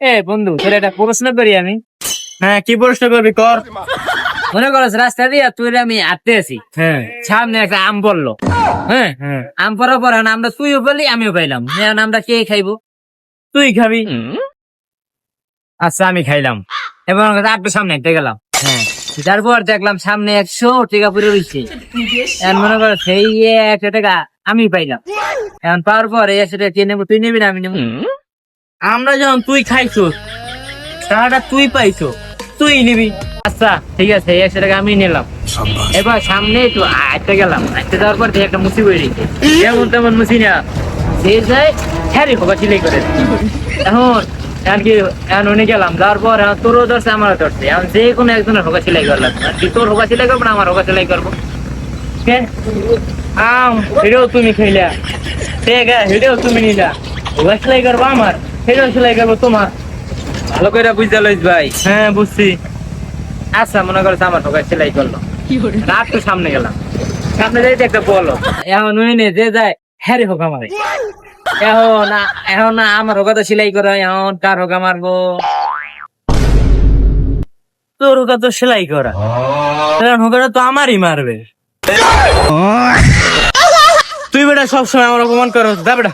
এ বন্ধু তোর একটা প্রশ্ন করি আমি। হ্যাঁ কি প্রশ্ন করবি কর। মনে করস রাস্তা দিয়ে তুই আমি হাঁটতে আছি। হ্যাঁ। সামনে একটা আম পড়ল। হ্যাঁ হ্যাঁ। আম পড়ার পর এখন আমরা তুইও পেলি আমিও পাইলাম। এখন আমরা কে খাইবো? তুই খাবি। আচ্ছা আমি খাইলাম। এবং একটু সামনে হেঁটে গেলাম। হ্যাঁ। তারপর দেখলাম সামনে একশো টাকা পুরো রয়েছে এখন মনে কর সেই একশো টাকা আমি পাইলাম। এখন পাওয়ার পর এই একশো টাকা কে নেব? তুই নিবি না আমি নেব। আমরা যখন তুই খাইছো টাকাটা তুই পাইছো তুই নিবি। আচ্ছা ঠিক আছে এই একশো টাকা আমি নিলাম। এবার সামনে একটু আটতে গেলাম। আটতে যাওয়ার পর একটা মুসি বই রেখে যেমন তেমন মুসি না। সে যায় করে। এখন এখন কি এখন উনি গেলাম যাওয়ার পর এখন তোরও ধরছে আমারও ধরছে। এখন যে কোনো একজনের হোকা সেলাই করলাম কি তোর হোকা সেলাই করব না আমার হোকা সেলাই করব? আম হেরেও তুমি ঠিক আছে হেরেও তুমি নিলা। হোকা সেলাই করব আমার? হেরেও সেলাই করব তোমার। ভালো করে বুঝতে লইস ভাই। হ্যাঁ বুঝছি। আচ্ছা মনে করছে আমার ঠোকা সেলাই করল। রাত তো সামনে গেলাম। সামনে যাইতে একটা বলো। এখন উনি নে যে যায় হ্যাঁ রে হোকা এখন এখন না আমার হোকা তো সেলাই করে এখন কার হোকা মারবো? তোর হোকা তো সেলাই করা। কারণ হোকাটা তো আমারই মারবে। তুই বেটা সবসময় আমার অপমান করো দা বেটা।